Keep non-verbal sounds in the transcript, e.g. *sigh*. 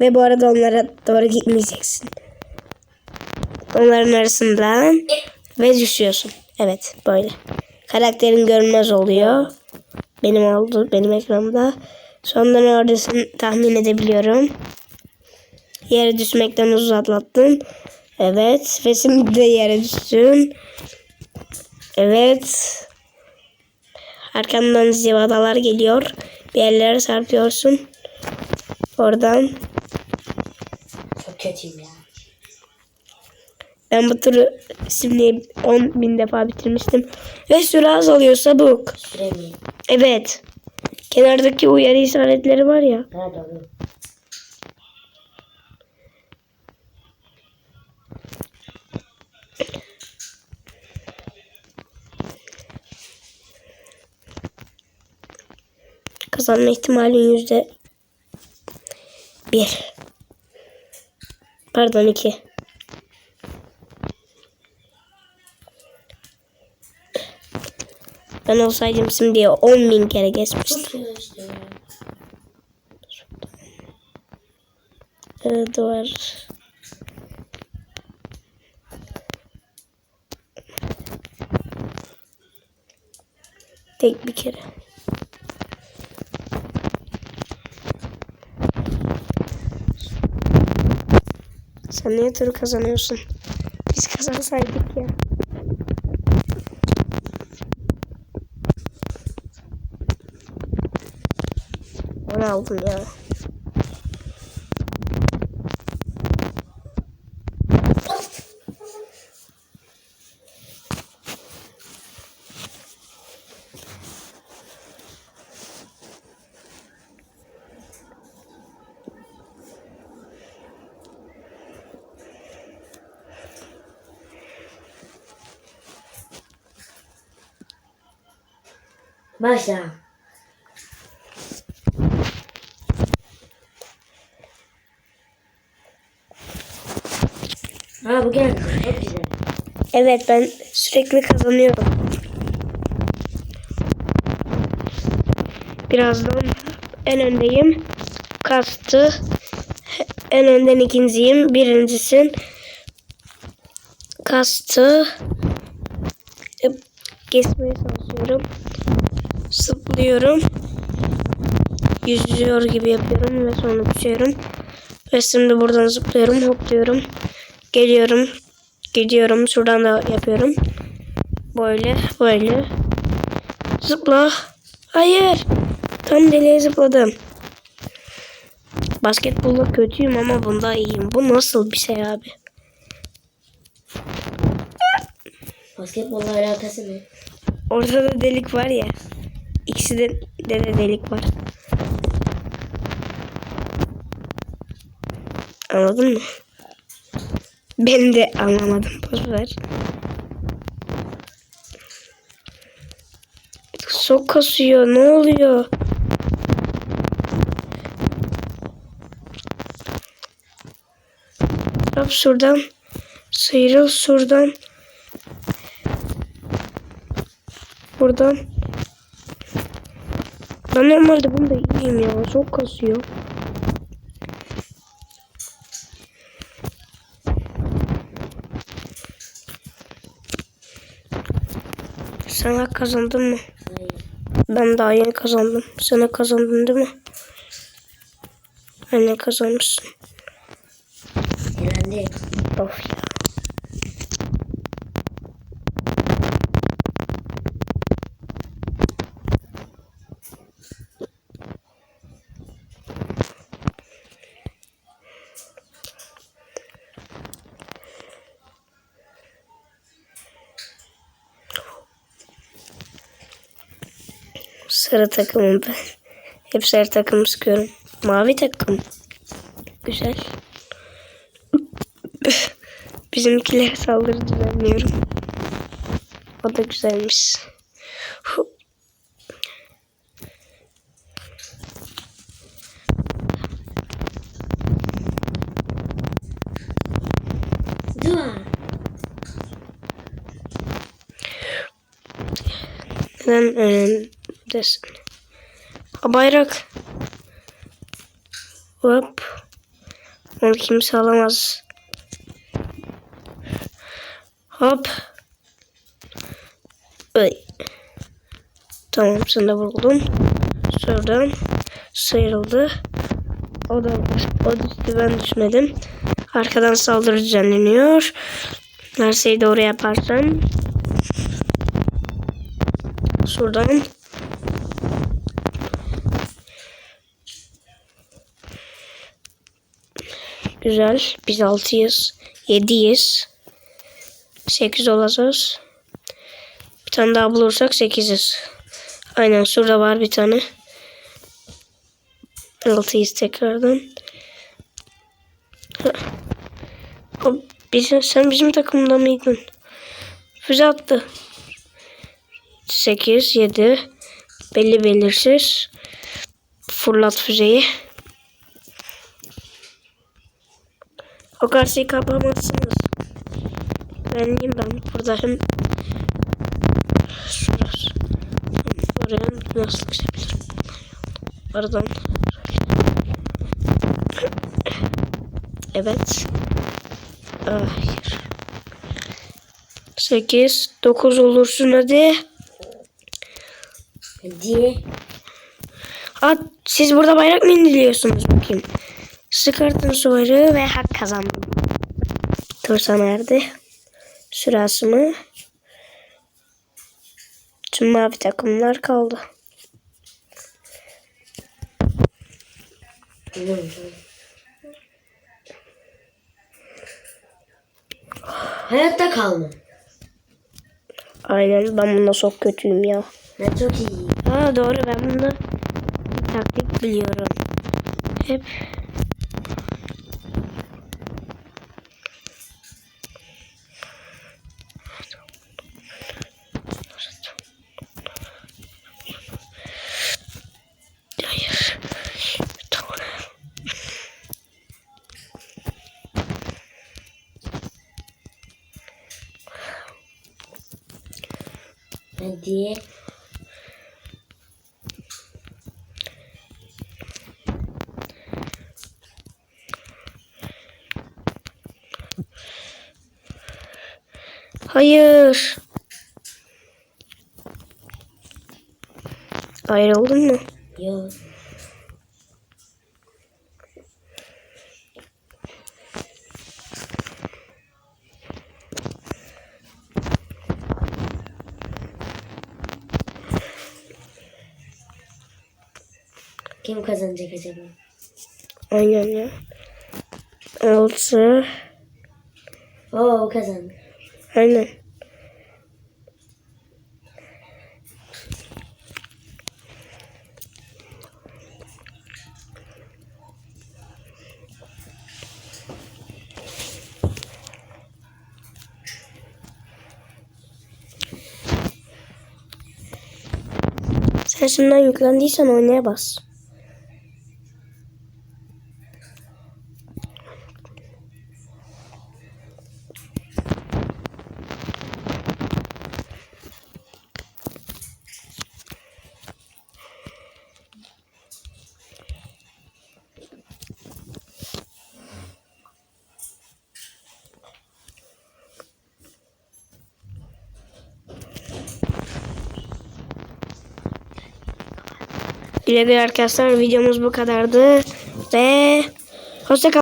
Ve bu arada onlara doğru gitmeyeceksin. Onların arasından ve düşüyorsun. Evet böyle. Karakterin görünmez oluyor. Benim oldu benim ekranımda. Sonunda neredesin tahmin edebiliyorum. Yere düşmekten uzatlattın. Evet. Ve şimdi de yere düştün. Evet. Arkamdan zivadalar geliyor. Bir yerlere çarpıyorsun. Oradan. Çok kötüyüm ya. Ben bu turu şimdi 10 bin defa bitirmiştim. Ve süre azalıyor sabuk. Süremeyeyim. Evet. Kenardaki uyarı işaretleri var ya. Nerede oğlum? Kazanma ihtimalin yüzde bir. Pardon iki. Ben olsaydım şimdi 10 bin kere geçmiştim. Ee, duvar. Tek bir kere. Sen niye turu kazanıyorsun? Biz kazansaydık ya. Onu aldım ya. Başla. Ha bu geldi. Evet ben sürekli kazanıyorum. Birazdan en öndeyim. Kastı. En önden ikinciyim. Birincisin. Kastı. Geçmeye çalışıyorum. Zıplıyorum. Yüzüyor gibi yapıyorum ve sonra düşüyorum. Ve şimdi buradan zıplıyorum, hopluyorum. Geliyorum. Gidiyorum. Şuradan da yapıyorum. Böyle, böyle. Zıpla. Hayır. Tam deliğe zıpladım. Basketbolda kötüyüm ama bunda iyiyim. Bu nasıl bir şey abi? Basketbolla alakası ne? Ortada delik var ya. İkisi de, de, de delik var. Anladın mı? Ben de anlamadım. Boş ver. Çok kasıyor. Ne oluyor? Yap şuradan. Sıyrıl şuradan. Buradan. Ben normalde bunda iyiyim ya. Çok kasıyor. Sen kazandın mı? Hayır. Ben daha yeni kazandım. Sen de kazandın değil mi? Aynen kazanmışsın. Elendi. Of ya. Sarı takımım ben. Hep sarı takım sıkıyorum. Mavi takım. Güzel. *laughs* Bizimkiler saldırı düzenliyorum. O da güzelmiş. Hu- Dua. Ha, bayrak. Hop. Onu kimse alamaz. Hop. Ay. Tamam sen de vuruldun. Şuradan sıyrıldı. O da o düştü ben düşmedim. Arkadan saldırı düzenleniyor. Her doğru yaparsam. Şuradan. Güzel. Biz 6'yız. 7'yiz. 8 olacağız. Bir tane daha bulursak 8'iz. Aynen şurada var bir tane. 6'yız tekrardan. Bizim, sen bizim takımda mıydın? Füze attı. 8, 7. Belli belirsiz. Fırlat füzeyi. O karşıyı kapamazsınız. Benliyim ben. Burada hem şurası. Oraya nasıl geçebilirim? Aradan. Evet. Hayır. 8, 9 olursun hadi. Hadi. At, siz burada bayrak mı indiriyorsunuz bakayım? Sıkartın suvarı ve hak kazandım. Tursa nerede? Sırası mı? Tüm mavi takımlar kaldı. Hayatta kalma. Aynen ben bunda çok kötüyüm ya. Ben çok iyiyim. Ha doğru ben bunda taktik biliyorum. Hep Hadi. Hayır. Ayrıldın mı? Yok. Kim kazanacak acaba? Aynen ya. Altı. Oo kazandı. Aynen. Sen şimdiden yüklendiysen oynaya bas. Güle güle arkadaşlar videomuz bu kadardı ve hoşça kalın.